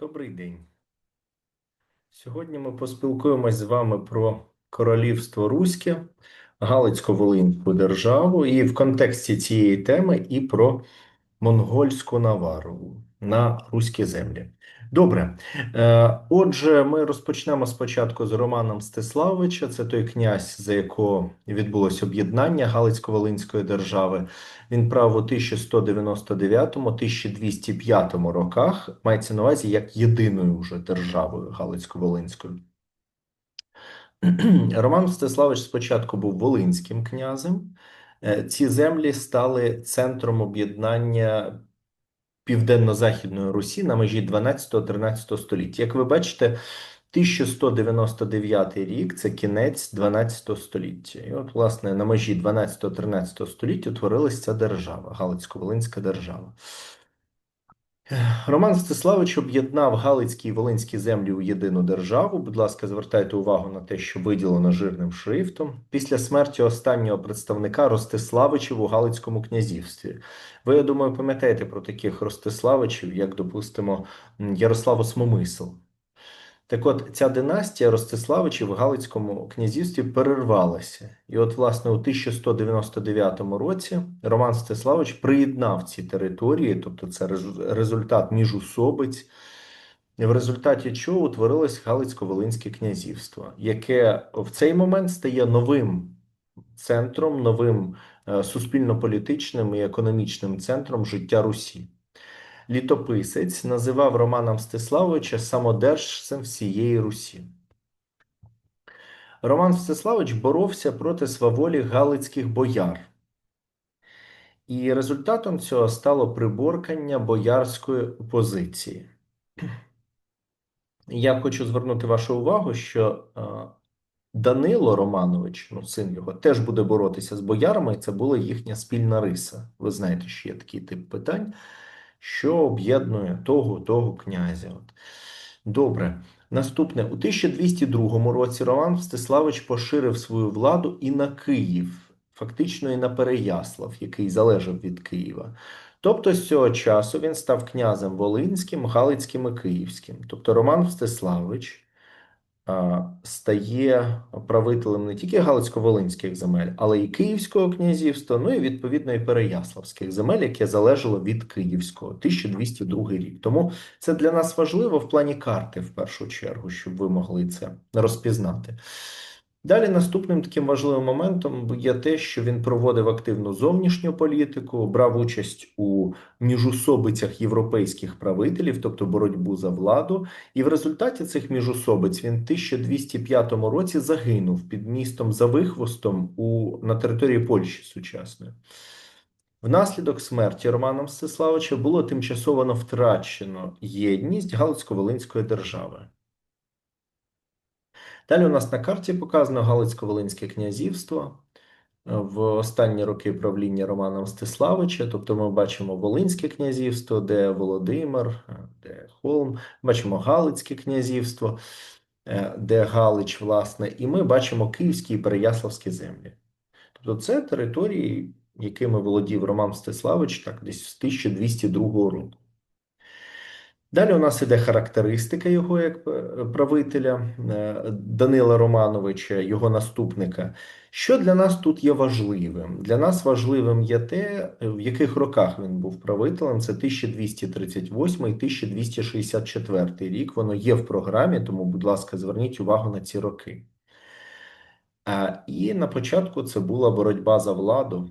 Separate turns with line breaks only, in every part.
Добрий день. Сьогодні ми поспілкуємось з вами про Королівство Руське, Галицько-Волинську державу, і в контексті цієї теми і про монгольську навару на руські землі. Добре. Е, Отже, ми розпочнемо спочатку з Романа Мстиславовича. Це той князь, за якого відбулось об'єднання Галицько-Волинської держави. Він правив у 1199-1205 роках. Мається на увазі як єдиною вже державою Галицько-Волинською. Роман Мстиславич спочатку був волинським князем. Е, Ці землі стали центром об'єднання Південно-Західної Русі на межі 12-13 століття. Як ви бачите, 1199 рік це кінець 12 століття. І от, власне, на межі 12-13 століття утворилася ця держава, Галицько-Волинська держава. Роман Стиславич об'єднав Галицькі і Волинські землі у єдину державу. Будь ласка, звертайте увагу на те, що виділено жирним шрифтом. Після смерті останнього представника Ростиславичів у Галицькому князівстві. Ви, я думаю, пам'ятаєте про таких Ростиславичів, як, допустимо, Ярослав Осмомисл. Так от, ця династія Ростиславичів в Галицькому князівстві перервалася. І от, власне, у 1199 році Роман Стиславич приєднав ці території, тобто це результат міжусобиць, в результаті чого утворилось Галицько-Волинське князівство, яке в цей момент стає новим центром, новим е, суспільно-політичним і економічним центром життя Русі. Літописець називав Романа Мстиславовича самодержцем всієї Русі. Роман Мстиславич боровся проти сваволі галицьких бояр. І результатом цього стало приборкання боярської опозиції. Я хочу звернути вашу увагу, що е, Данило Романович, ну син його, теж буде боротися з боярами, і це була їхня спільна риса. Ви знаєте, що є такий тип питань, що об'єднує того, того князя. От. Добре. Наступне. У 1202 році Роман Встиславич поширив свою владу і на Київ, фактично і на Переяслав, який залежав від Києва. Тобто з цього часу він став князем Волинським, Галицьким і Київським. Тобто Роман Мстиславич а, стає правителем не тільки Галицько-Волинських земель, але й Київського князівства, ну і відповідно і Переяславських земель, яке залежало від Київського, 1202 рік. Тому це для нас важливо в плані карти, в першу чергу, щоб ви могли це розпізнати. Далі наступним таким важливим моментом є те, що він проводив активну зовнішню політику, брав участь у міжусобицях європейських правителів, тобто боротьбу за владу. І в результаті цих міжусобиць він в 1205 році загинув під містом Завихвостом у, на території Польщі сучасної. Внаслідок смерті Романа Мстиславича було тимчасово втрачено єдність Галицько-Волинської держави. Далі у нас на карті показано Галицько-Волинське князівство е, в останні роки правління Романа Мстиславича. Тобто ми бачимо Волинське князівство, де Володимир, е, де Холм, бачимо Галицьке князівство, е, де Галич, власне, і ми бачимо Київські і Переяславські землі. Тобто це території, якими володів Роман Мстиславич так, десь з 1202 року. Далі у нас іде характеристика його як е, правителя е, Данила Романовича, його наступника. Що для нас тут є важливим? Для нас важливим є те, в яких роках він був правителем. Це 1238 і 1264 рік. Воно є в програмі, тому, будь ласка, зверніть увагу на ці роки. І на початку це була боротьба за владу.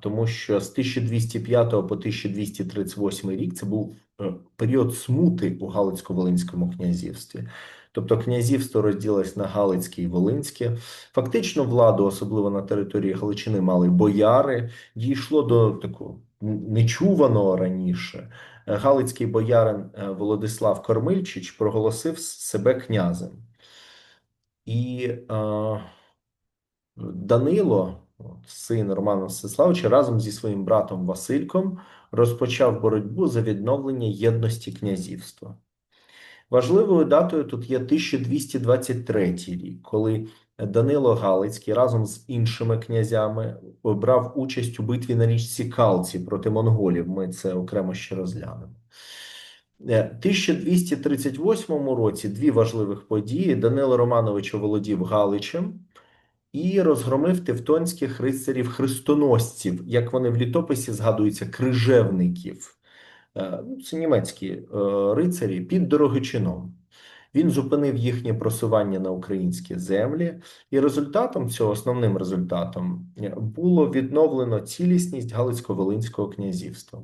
Тому що з 1205 по 1238 рік це був е, період смути у Галицько-Волинському князівстві. Тобто князівство розділилось на Галицьке і Волинське. Фактично владу, особливо на території Галичини, мали бояри. Дійшло до такого нечуваного раніше. Галицький боярин е, Володислав Кормильчич проголосив себе князем. І е, Данило, син Романа Мстиславича, разом зі своїм братом Васильком розпочав боротьбу за відновлення єдності князівства. Важливою датою тут є 1223 рік, коли Данило Галицький разом з іншими князями брав участь у битві на річці Калці проти монголів. Ми це окремо ще розглянемо. У 1238 році дві важливих події: Данило Романович оволодів Галичем і розгромив тевтонських рицарів хрестоносців, як вони в літописі згадуються, крижевників. Ну, це німецькі рицарі під Дорогичином. Він зупинив їхнє просування на українські землі, і результатом цього основним результатом було відновлено цілісність Галицько-Волинського князівства.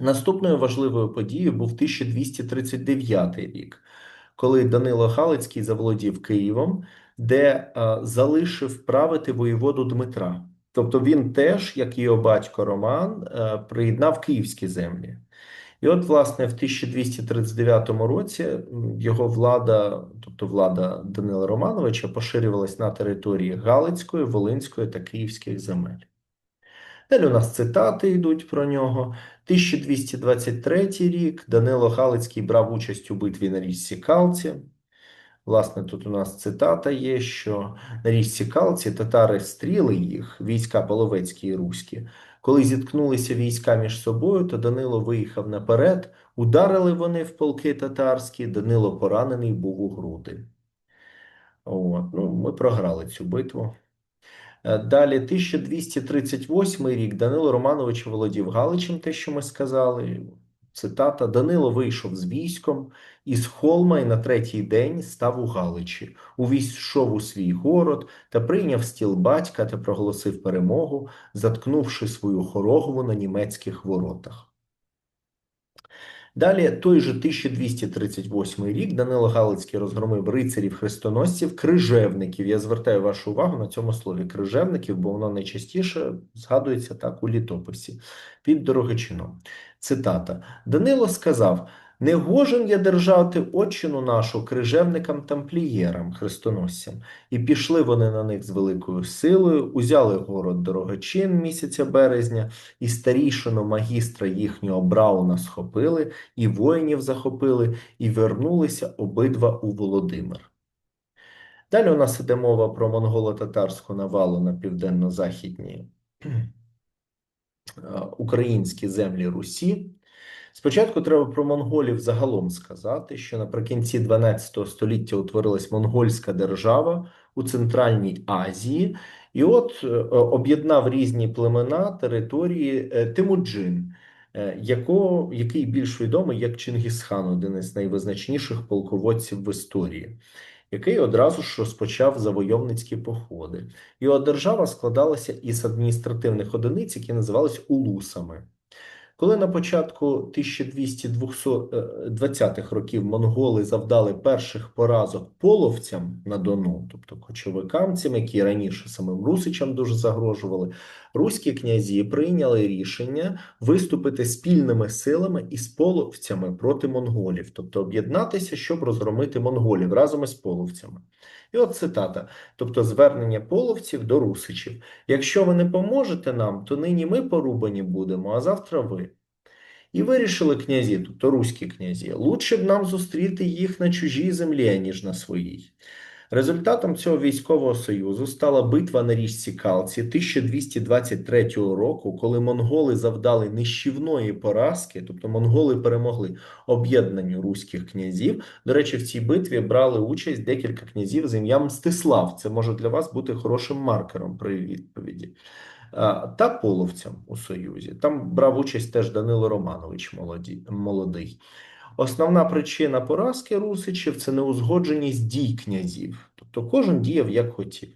Наступною важливою подією був 1239 рік, коли Данило Галицький заволодів Києвом, де а, залишив правити воєводу Дмитра. Тобто він теж, як його батько Роман, а, приєднав київські землі. І от, власне, в 1239 році його влада, тобто влада Данила Романовича, поширювалась на території Галицької, Волинської та Київських земель. Далі у нас цитати йдуть про нього. 1223 рік Данило Галицький брав участь у битві на річці Калці. Власне, тут у нас цитата є, що на річці Калці татари стріли їх, війська Половецькі і Руські. Коли зіткнулися війська між собою, то Данило виїхав наперед, ударили вони в полки татарські, Данило поранений був у груди. От, ну, Ми програли цю битву. Е, далі 1238 рік Данило Романович володів Галичем, те, що ми сказали. Цитата: Данило вийшов з військом із холма і на третій день став у Галичі, увійшов у свій город та прийняв стіл батька та проголосив перемогу, заткнувши свою хорогову на німецьких воротах. Далі, той же 1238 рік Данило Галицький розгромив рицарів хрестоносців, крижевників. Я звертаю вашу увагу на цьому слові крижевників, бо воно найчастіше згадується так у літописі під Дорогичином. Цитата: Данило сказав: не гожен я держати отчину нашу крижевникам тамплієрам, хрестоносцям, і пішли вони на них з великою силою, узяли город Дорогочин місяця березня, і старішину магістра їхнього Брауна схопили, і воїнів захопили, і вернулися обидва у Володимир. Далі у нас іде мова про монголо-татарську навалу на південно-західній українські землі Русі. Спочатку треба про монголів загалом сказати, що наприкінці 12 століття утворилась монгольська держава у Центральній Азії, і от е, об'єднав різні племена території е, Тимуджин, е, якого, який більш відомий як Чингісхан, один із найвизначніших полководців в історії. Який одразу ж розпочав завойовницькі походи. Його держава складалася із адміністративних одиниць, які називались улусами. Коли на початку 1220-х років монголи завдали перших поразок половцям на Дону, тобто кочовикам, цим, які раніше самим Русичам дуже загрожували, руські князі прийняли рішення виступити спільними силами із половцями проти монголів, тобто об'єднатися, щоб розгромити монголів разом із половцями. І от цитата, тобто звернення половців до русичів. Якщо ви не поможете нам, то нині ми порубані будемо, а завтра ви. І вирішили князі, тобто руські князі, лучше б нам зустріти їх на чужій землі, ніж на своїй. Результатом цього військового союзу стала битва на річці Калці 1223 року, коли монголи завдали нищівної поразки, тобто монголи перемогли об'єднанню руських князів. До речі, в цій битві брали участь декілька князів з ім'ям Мстислав. Це може для вас бути хорошим маркером при відповіді. Та половцям у Союзі. Там брав участь теж Данило Романович молодий. Основна причина поразки Русичів це неузгодженість дій князів, тобто кожен діяв як хотів.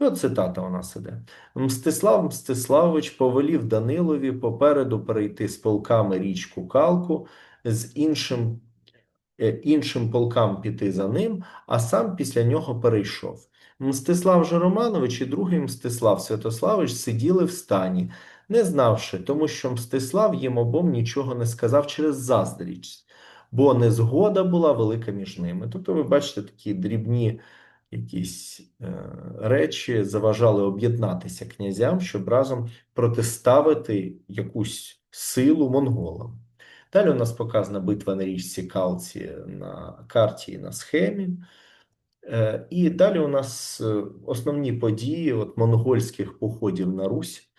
І от цитата у нас іде. Мстислав Мстиславович повелів Данилові попереду перейти з полками річку Калку, з іншим іншим полкам піти за ним, а сам після нього перейшов. Мстислав же і другий Мстислав Святославич сиділи в стані, не знавши, тому що Мстислав їм обом нічого не сказав через заздрість бо незгода була велика між ними. Тобто, ви бачите, такі дрібні якісь е, речі заважали об'єднатися князям, щоб разом протиставити якусь силу монголам. Далі у нас показана битва на річці Калці на карті і на схемі. Е, і далі у нас е, основні події от монгольських походів на Русь.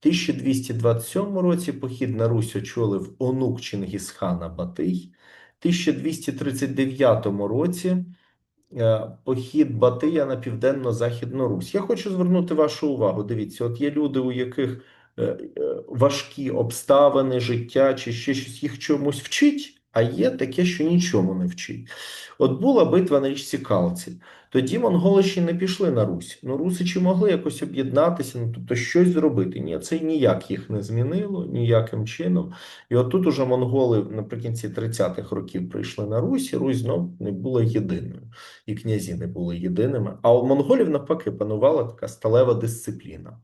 1227 році похід на Русь очолив онук Чингісхана Батий. 1239 році е, похід Батия на південно-західну Русь. Я хочу звернути вашу увагу. Дивіться, от є люди, у яких важкі обставини, життя чи ще щось їх чомусь вчить. А є таке, що нічому не вчить. От була битва на річці Калці. Тоді монголи ще не пішли на Русь. Ну, русичі могли якось об'єднатися, ну тобто щось зробити. Ні, це ніяк їх не змінило, ніяким чином. І от тут уже монголи наприкінці 30-х років прийшли на Русь, і Русь знов не була єдиною, і князі не були єдиними. А у монголів навпаки панувала така сталева дисципліна.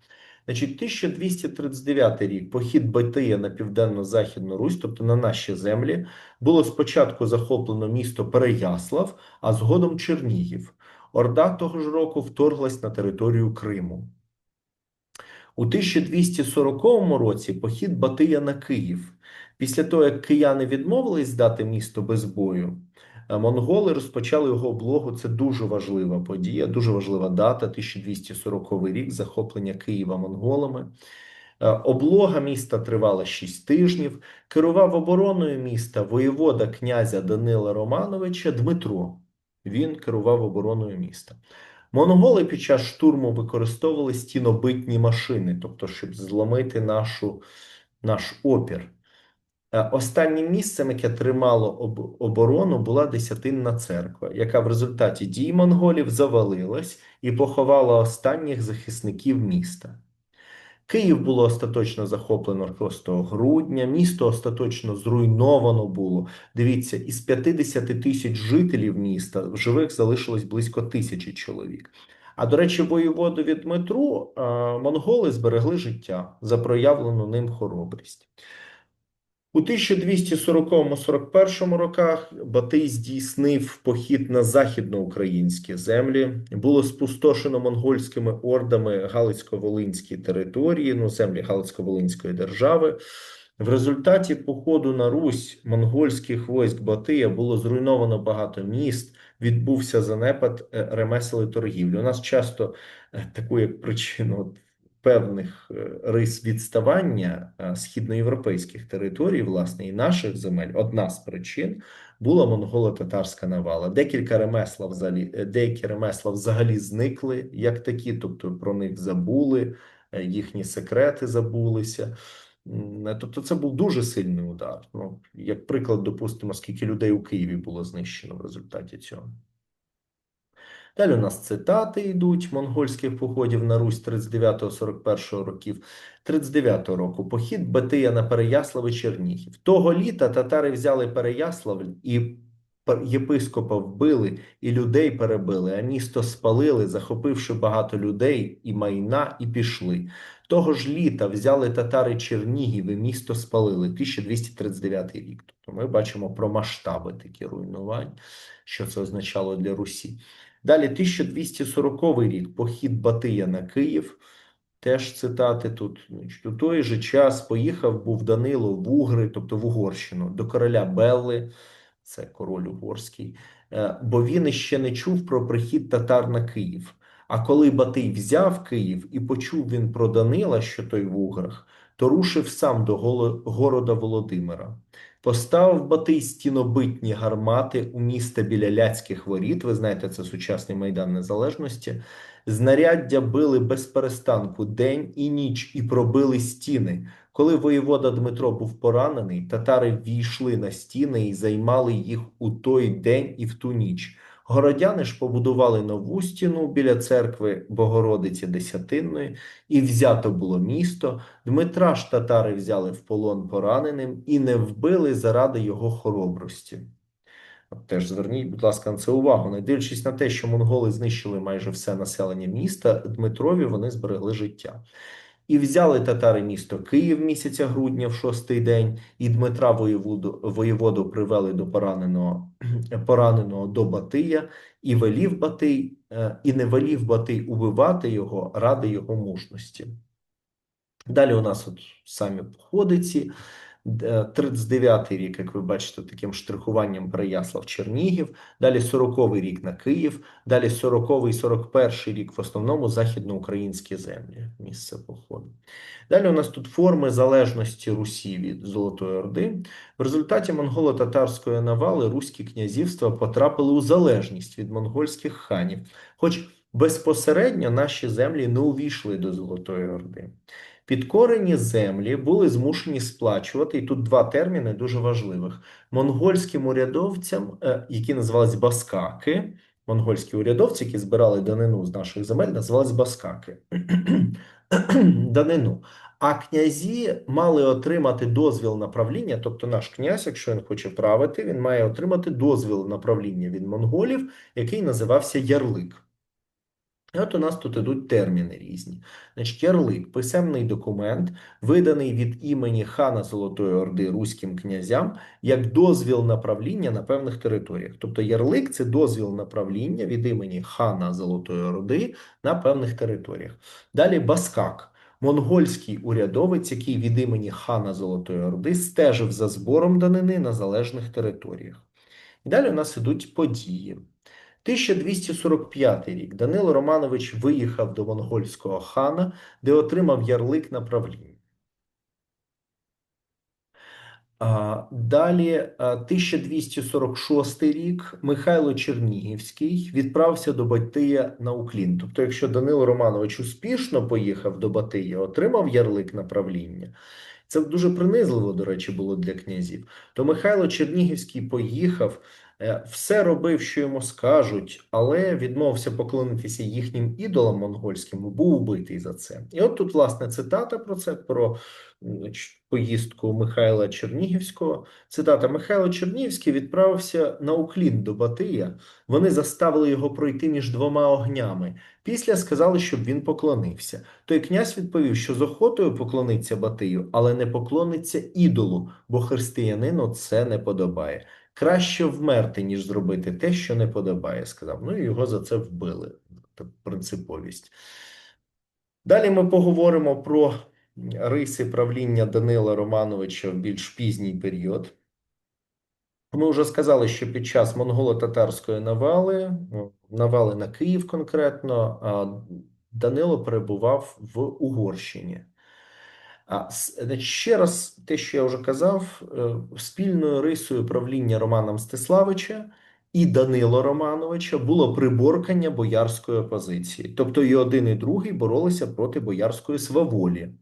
Значить, 1239 рік похід Батия на південно-західну Русь, тобто на наші землі, було спочатку захоплено місто Переяслав, а згодом Чернігів. Орда того ж року вторглась на територію Криму. У 1240 році похід Батия на Київ. Після того, як кияни відмовились здати місто без бою, монголи розпочали його облогу. Це дуже важлива подія, дуже важлива дата. 1240 рік захоплення Києва монголами. Е, облога міста тривала 6 тижнів. Керував обороною міста воєвода князя Данила Романовича Дмитро. Він керував обороною міста. Монголи під час штурму використовували стінобитні машини, тобто, щоб зломити нашу, наш опір. Е, останнім місцем, яке тримало об, оборону, була Десятинна церква, яка в результаті дій монголів завалилась і поховала останніх захисників міста. Київ було остаточно захоплено 6 грудня, місто остаточно зруйновано було. Дивіться, із 50 тисяч жителів міста в живих залишилось близько тисячі чоловік. А до речі, воєводу від Дмитру е, монголи зберегли життя за проявлену ним хоробрість. У 1240-41 роках Батий здійснив похід на західноукраїнські землі. Було спустошено монгольськими ордами Галицько-Волинські території, ну землі Галицько-Волинської держави. В результаті походу на Русь монгольських войск Батия було зруйновано багато міст. Відбувся занепад е, ремесел і торгівлі. У нас часто е, таку як причину певних е, рис відставання е, східноєвропейських територій, власне, і наших земель, одна з причин була монголо-татарська навала. Декілька ремесла взагалі, е, деякі ремесла взагалі зникли як такі, тобто про них забули, їхні секрети забулися. Тобто, це був дуже сильний удар. Ну, як приклад, допустимо, скільки людей у Києві було знищено в результаті цього. Далі у нас цитати йдуть монгольських походів на Русь 39-41 років. 39-го року похід Батия на Переяслав і Чернігів. Того літа татари взяли Переяслав і єпископа вбили, і людей перебили, а місто спалили, захопивши багато людей і майна, і пішли. Того ж літа взяли татари Чернігів і місто спалили 1239 рік. Тобто ми бачимо про масштаби такі руйнувань, що це означало для Русі. Далі 1240 рік похід Батия на Київ. Теж цитати тут. У той же час поїхав був Данило в Угри, тобто в Угорщину, до короля Белли, це король Угорський, е, бо він іще не чув про прихід татар на Київ. А коли Батий взяв Київ і почув він про Данила, що той в Уграх, то рушив сам до города Володимира. Поставив Батий стінобитні гармати у міста біля Ляцьких воріт. Ви знаєте, це сучасний майдан Незалежності. Знаряддя били без перестанку день і ніч і пробили стіни. Коли воєвода Дмитро був поранений, татари війшли на стіни і займали їх у той день і в ту ніч. Городяни ж побудували нову стіну біля церкви Богородиці Десятинної, і взято було місто. Дмитра ж татари взяли в полон пораненим і не вбили заради його хоробрості. Теж зверніть, будь ласка, на це увагу. Не дивлячись на те, що монголи знищили майже все населення міста, Дмитрові вони зберегли життя. І взяли татари місто Київ місяця грудня в шостий день, і Дмитра воєводу, воєводу привели до пораненого пораненого до Батия, і велів Батий, е, і не велів Батий убивати його ради його мужності. Далі у нас от самі походиці. 39-й рік, як ви бачите, таким штрихуванням Переяслав Чернігів, далі 40-й рік на Київ, далі 40-й, 41-й рік в основному західноукраїнські землі, місце походу. Далі у нас тут форми залежності Русі від Золотої Орди. В результаті монголо-татарської навали руські князівства потрапили у залежність від монгольських ханів, хоч безпосередньо наші землі не увійшли до Золотої Орди. Підкорені землі були змушені сплачувати, і тут два терміни дуже важливих: монгольським урядовцям, е, які називались баскаки, монгольські урядовці, які збирали данину з наших земель, називались баскаки. данину. А князі мали отримати дозвіл на правління, тобто наш князь, якщо він хоче правити, він має отримати дозвіл на правління від монголів, який називався ярлик. І от у нас тут ідуть терміни різні. Значить, ярлик писемний документ, виданий від імені хана Золотої Орди руським князям, як дозвіл на правління на певних територіях. Тобто ярлик це дозвіл на правління від імені хана Золотої Орди на певних територіях. Далі Баскак. Монгольський урядовець, який від імені хана Золотої Орди стежив за збором данини на залежних територіях. І далі у нас ідуть події. 1245 рік Данило Романович виїхав до монгольського хана, де отримав ярлик на правління. Далі, 1246 рік, Михайло Чернігівський відправився до Батия на Уклін. Тобто, якщо Данило Романович успішно поїхав до Батия, отримав ярлик на правління. Це дуже принизливо, до речі, було для князів. То Михайло Чернігівський поїхав. Е, все робив, що йому скажуть, але відмовився поклонитися їхнім ідолам монгольським, був убитий за це. І от тут, власне, цитата про це, про поїздку Михайла Чернігівського. Цитата Михайло Чернігівський відправився на уклін до Батия. Вони заставили його пройти між двома огнями. Після сказали, щоб він поклонився. Той князь відповів, що з охотою поклониться Батию, але не поклониться ідолу, бо християнину це не подобає. Краще вмерти, ніж зробити те, що не подобає, сказав. Ну і його за це вбили. Принциповість. Далі ми поговоримо про риси правління Данила Романовича в більш пізній період. Ми вже сказали, що під час монголо-татарської навали, ну, навали на Київ конкретно, Данило перебував в Угорщині. А ще раз, те, що я вже казав, е, спільною рисою правління Романа Мстиславича і Данила Романовича було приборкання боярської опозиції. Тобто і один, і другий боролися проти боярської сваволі.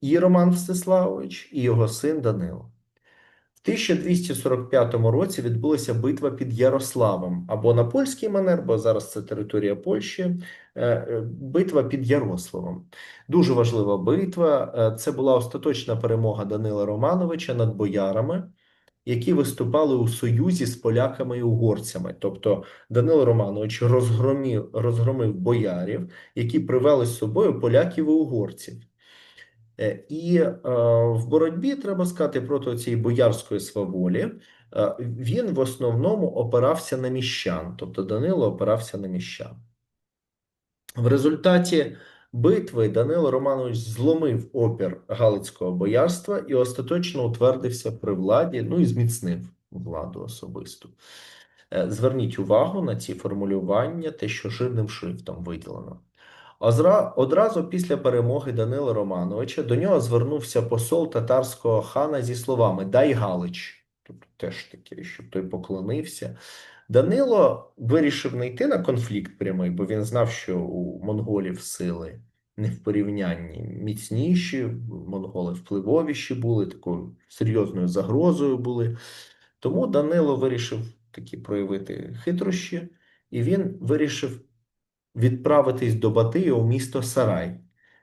І Роман Мстиславович, і його син Данило. В 1245 році відбулася битва під Ярославом або на польський манер, бо зараз це територія Польщі. Е, е, битва під Ярославом. Дуже важлива битва. Е, це була остаточна перемога Данила Романовича над боярами, які виступали у союзі з поляками і угорцями. Тобто Данило Романович розгромив, розгромив боярів, які привели з собою поляків і угорців. Е, і е, в боротьбі треба сказати проти цієї боярської сваволі. Е, він в основному опирався на міщан, тобто Данило опирався на міщан. В результаті битви Данило Романович зломив опір Галицького боярства і остаточно утвердився при владі, ну і зміцнив владу особисту. Зверніть увагу на ці формулювання, те, що жирним шрифтом виділено. Одразу після перемоги Данила Романовича до нього звернувся посол татарського хана зі словами Дай Галич. Тобто теж таке, щоб той поклонився. Данило вирішив не йти на конфлікт прямий, бо він знав, що у монголів сили не в порівнянні міцніші, монголи впливовіші були, такою серйозною загрозою були. Тому Данило вирішив такі проявити хитрощі, і він вирішив відправитись до Батия у місто Сарай.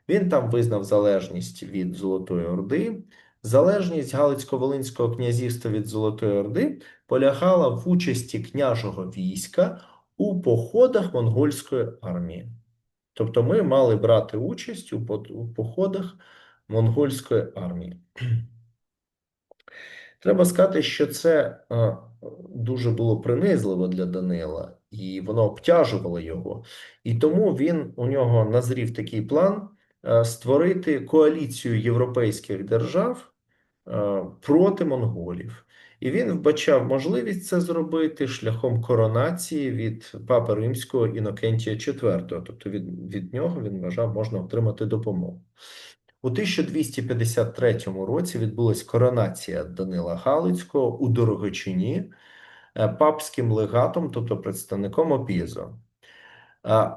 Він там визнав залежність від Золотої Орди. Залежність Галицько-Волинського князівства від Золотої Орди полягала в участі княжого війська у походах монгольської армії. Тобто ми мали брати участь у походах монгольської армії. Треба сказати, що це дуже було принизливо для Данила, і воно обтяжувало його. І тому він у нього назрів такий план створити коаліцію європейських держав е, проти монголів. І він вбачав можливість це зробити шляхом коронації від папи римського Інокентія IV. Тобто від, від нього він вважав, можна отримати допомогу. У 1253 році відбулася коронація Данила Галицького у Дорогочині е, папським легатом, тобто представником Опізо.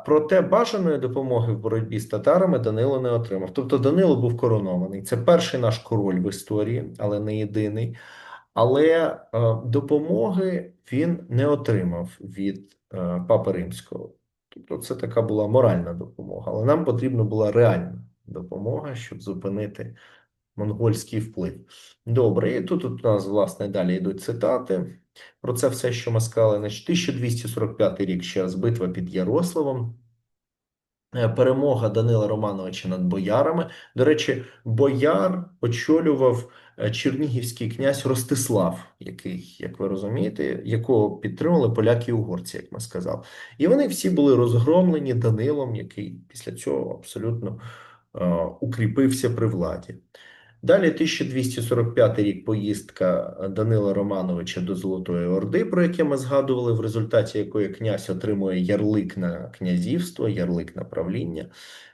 Проте бажаної допомоги в боротьбі з татарами Данило не отримав. Тобто Данило був коронований. Це перший наш король в історії, але не єдиний. Але е, допомоги він не отримав від е, Папи Римського. Тобто, це така була моральна допомога. Але нам потрібна була реальна допомога, щоб зупинити монгольський вплив. Добре, і тут у нас, власне, далі йдуть цитати. Про це все, що ми сказали. Значить, 1245 рік ще раз битва під Ярославом. Е, перемога Данила Романовича над боярами. До речі, бояр очолював е, чернігівський князь Ростислав, який, як ви розумієте, якого підтримали поляки і угорці, як ми сказали. І вони всі були розгромлені Данилом, який після цього абсолютно е, укріпився при владі. Далі 1245 рік поїздка Данила Романовича до Золотої Орди, про яке ми згадували, в результаті якої князь отримує ярлик на князівство, ярлик на правління.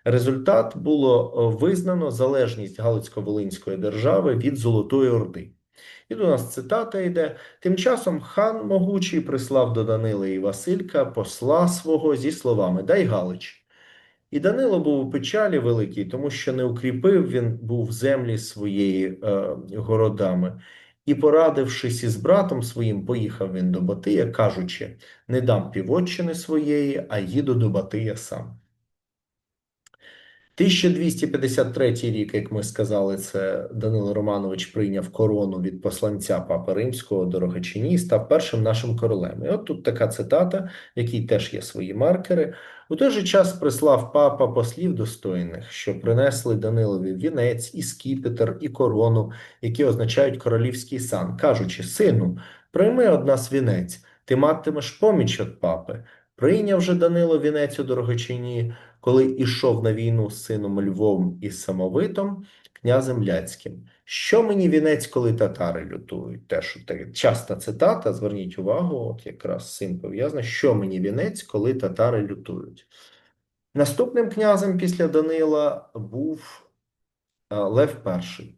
Результат було е, визнано залежність Галицько-Волинської держави від Золотої Орди. І до нас цитата йде: тим часом хан могучий прислав до Данила і Василька посла свого зі словами Дай Галич. І Данило був у печалі великій, тому що не укріпив він був землі своєї е, городами. І, порадившись із братом своїм, поїхав він до Батия, кажучи: не дам півотчини своєї, а їду до Батия сам. 1253 рік, як ми сказали, це Данило Романович прийняв корону від посланця Папи Римського до Рогачині став першим нашим королем. І от тут така цитата, в якій теж є свої маркери. У той же час прислав папа послів достойних, що принесли Данилові вінець, і скіпетр, і корону, які означають королівський сан, кажучи: Сину, прийми од нас вінець, ти матимеш поміч від папи. Прийняв же Данило вінець у Дорогочині, коли ішов на війну з сином Львом і Самовитом, князем Ляцьким. Що мені вінець, коли татари лютують? Теж часта цитата, зверніть увагу, от якраз з цим пов'язано, що мені вінець, коли татари лютують. Наступним князем після Данила був Лев І.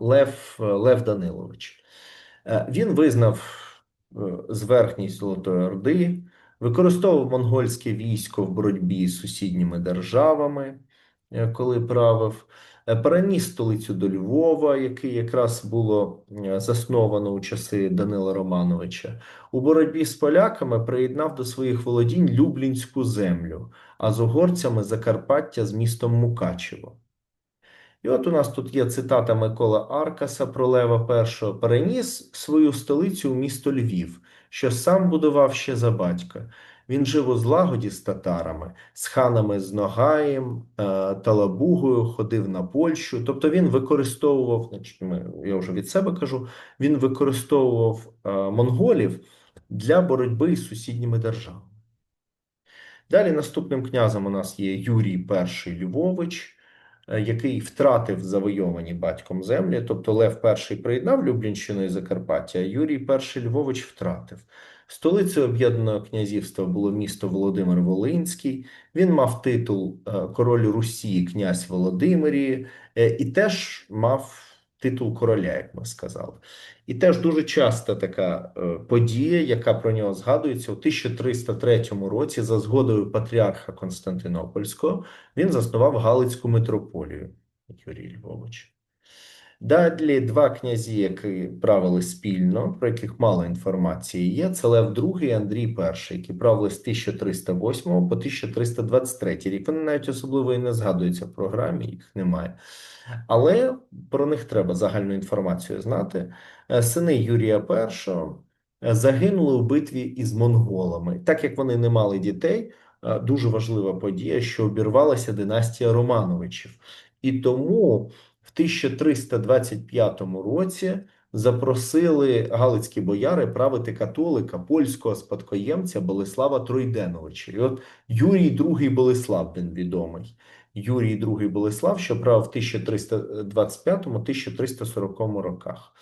Лев, Лев Данилович. Він визнав зверхність Золотої Орди, використовував монгольське військо в боротьбі з сусідніми державами, е, коли правив, е, переніс столицю до Львова, який якраз було е, засновано у часи Данила Романовича. У боротьбі з поляками приєднав до своїх володінь Люблінську землю, а з угорцями Закарпаття з містом Мукачево. І от у нас тут є цитата Микола Аркаса про Лева І. переніс свою столицю у місто Львів, що сам будував ще за батька. Він жив у злагоді з татарами, з ханами з Ногаєм, е, Талабугою, ходив на Польщу. Тобто він використовував, я вже від себе кажу, він використовував е, монголів для боротьби з сусідніми державами. Далі наступним князем у нас є Юрій І Львович. Е, який втратив завойовані батьком землі, тобто Лев І приєднав Люблінщину і Закарпаття, Юрій І Львович втратив. Столицею об'єднаного князівства було місто Володимир Волинський. Він мав титул е, король Русі, князь Володимирії, е, і теж мав титул короля, як ми сказали. І теж дуже часто така е, подія, яка про нього згадується у 1303 році, за згодою патріарха Константинопольського, він заснував Галицьку митрополію Юрій Львович. Далі два князі, які правили спільно, про яких мало інформації є. Це Лев II і Андрій І, які правили з 1308 по 1323 рік. Вони навіть особливо і не згадуються в програмі, їх немає. Але про них треба загальну інформацію знати. Е, сини Юрія І е, загинули у битві із монголами. Так як вони не мали дітей, е, дуже важлива подія, що обірвалася династія Романовичів. І тому 1325 році запросили галицькі бояри правити католика польського спадкоємця Болеслава Тройденовича. І от Юрій II Болеслав він відомий. Юрій II Болеслав, що правив в 1325-1340 роках.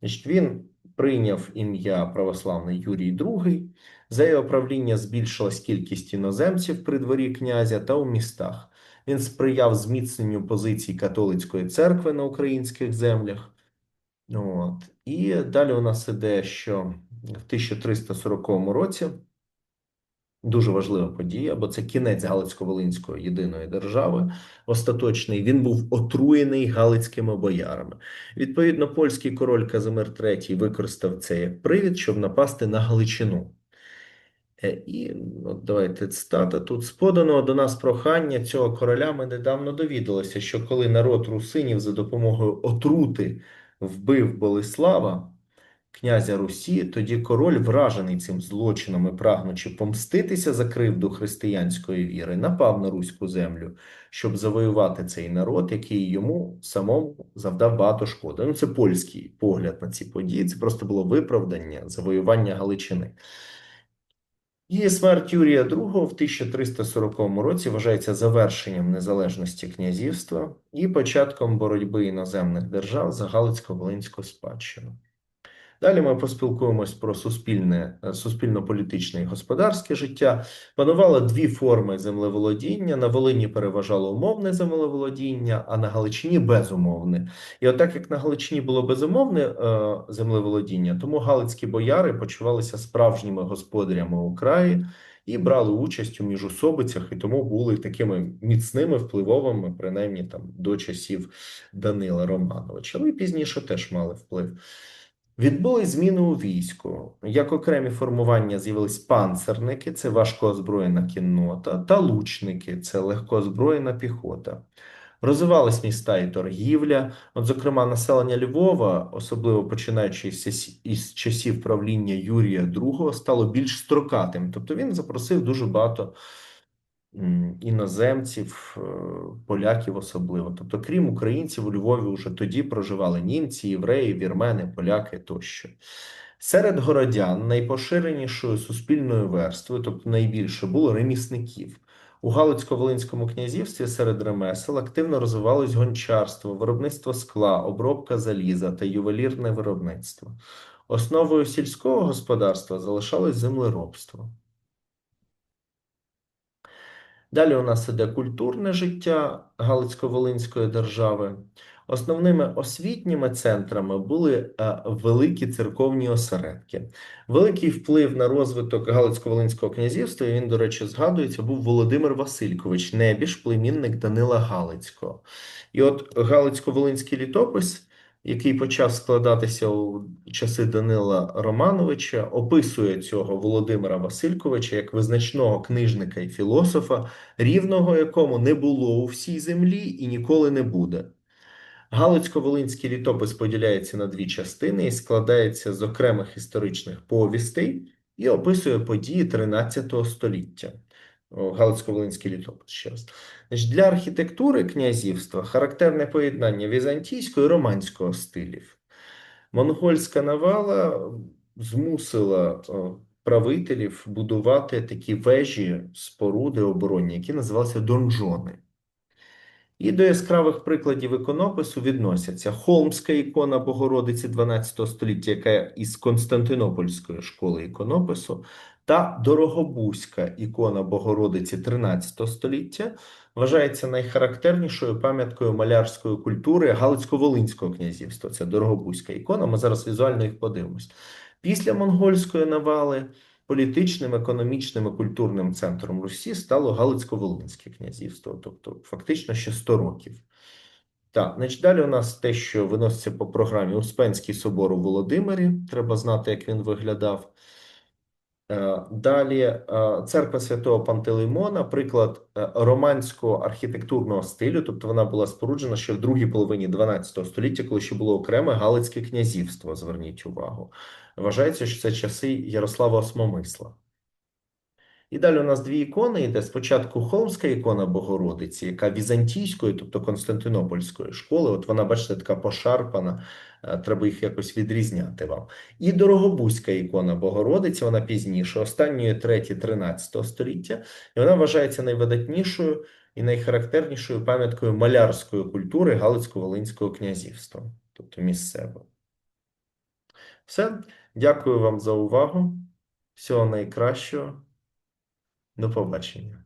Значить, Він прийняв ім'я православний Юрій II. За його правління збільшилась кількість іноземців при дворі князя та у містах. Він сприяв зміцненню позицій католицької церкви на українських землях. От. І далі у нас іде, що в 1340 році дуже важлива подія, бо це кінець Галицько-Волинської єдиної держави. Остаточний він був отруєний галицькими боярами. Відповідно, польський король Казимир III використав це як привід, щоб напасти на Галичину. Е, І от давайте цитата тут. З поданого до нас прохання цього короля ми недавно довідалися, що коли народ русинів за допомогою отрути вбив Болеслава, князя Русі, тоді король, вражений цим злочином і прагнучи помститися за кривду християнської віри, напав на руську землю, щоб завоювати цей народ, який йому самому завдав багато шкоди. Ну, це польський погляд на ці події. Це просто було виправдання завоювання Галичини. І смерть Юрія II в 1340 році вважається завершенням незалежності князівства і початком боротьби іноземних держав за Галицько-Волинську спадщину. Далі ми поспілкуємось про суспільне, е, суспільно-політичне і господарське життя. Панувало дві форми землеволодіння. На Волині переважало умовне землеволодіння, а на Галичині безумовне. І отак як на Галичині було безумовне е, землеволодіння, тому галицькі бояри почувалися справжніми господарями у краї і брали участь у міжусобицях, і тому були такими міцними, впливовими, принаймні там до часів Данила Романовича. Але пізніше теж мали вплив. Відбулись зміни у війську. Як окремі формування з'явились панцерники, це важкоозброєна кіннота, та лучники це легкоозброєна піхота. Розвивались міста і торгівля. От, зокрема, населення Львова, особливо починаючи із, часів правління Юрія II, стало більш строкатим. Тобто він запросив дуже багато іноземців, е, поляків особливо. Тобто, крім українців, у Львові вже тоді проживали німці, євреї, вірмени, поляки тощо. Серед городян найпоширенішою суспільною верствою, тобто найбільше, було ремісників. У Галицько-Волинському князівстві серед ремесел активно розвивалось гончарство, виробництво скла, обробка заліза та ювелірне виробництво. Основою сільського господарства залишалось землеробство. Далі у нас іде культурне життя Галицько-Волинської держави. Основними освітніми центрами були е, великі церковні осередки. Великий вплив на розвиток Галицько-Волинського князівства, він, до речі, згадується, був Володимир Василькович, небіж, племінник Данила Галицького. І от Галицько-Волинський літопис, який почав складатися у часи Данила Романовича, описує цього Володимира Васильковича як визначного книжника і філософа, рівного якому не було у всій землі і ніколи не буде. Галицько-Волинський літопис поділяється на дві частини і складається з окремих історичних повістей і описує події 13 століття. Галицько-Волинський літопис ще раз. Значить, Для архітектури князівства характерне поєднання візантійського і романського стилів. Монгольська навала змусила правителів будувати такі вежі, споруди оборонні, які називалися донжони. І до яскравих прикладів іконопису відносяться Холмська ікона Богородиці 12 століття, яка із Константинопольської школи іконопису, та Дорогобузька ікона Богородиці 13 століття вважається найхарактернішою пам'яткою малярської культури Галицько-Волинського князівства. Це Дорогобузька ікона. Ми зараз візуально їх подивимось. Після монгольської навали. Політичним, економічним і культурним центром Русі стало Галицько-Волинське князівство, тобто фактично ще 100 років. Так, значить, далі у нас те, що виноситься по програмі Успенський собор у Володимирі. Треба знати, як він виглядав. Е, далі е, церква святого Пантелеймона, приклад е, романського архітектурного стилю, тобто вона була споруджена ще в другій половині 12 століття, коли ще було окреме Галицьке князівство. Зверніть увагу. Вважається, що це часи Ярослава Осмомисла. І далі у нас дві ікони. Йде спочатку Холмська ікона Богородиці, яка візантійської, тобто Константинопольської школи. От вона, бачите, така пошарпана, е, треба їх якось відрізняти вам. І Дорогобузька ікона Богородиці, вона пізніше, останньої 3-13 століття, і вона вважається найвидатнішою і найхарактернішою пам'яткою малярської культури Галицько-Волинського князівства, тобто місцевого. Все. Дякую вам за увагу. Всього найкращого. До побачення.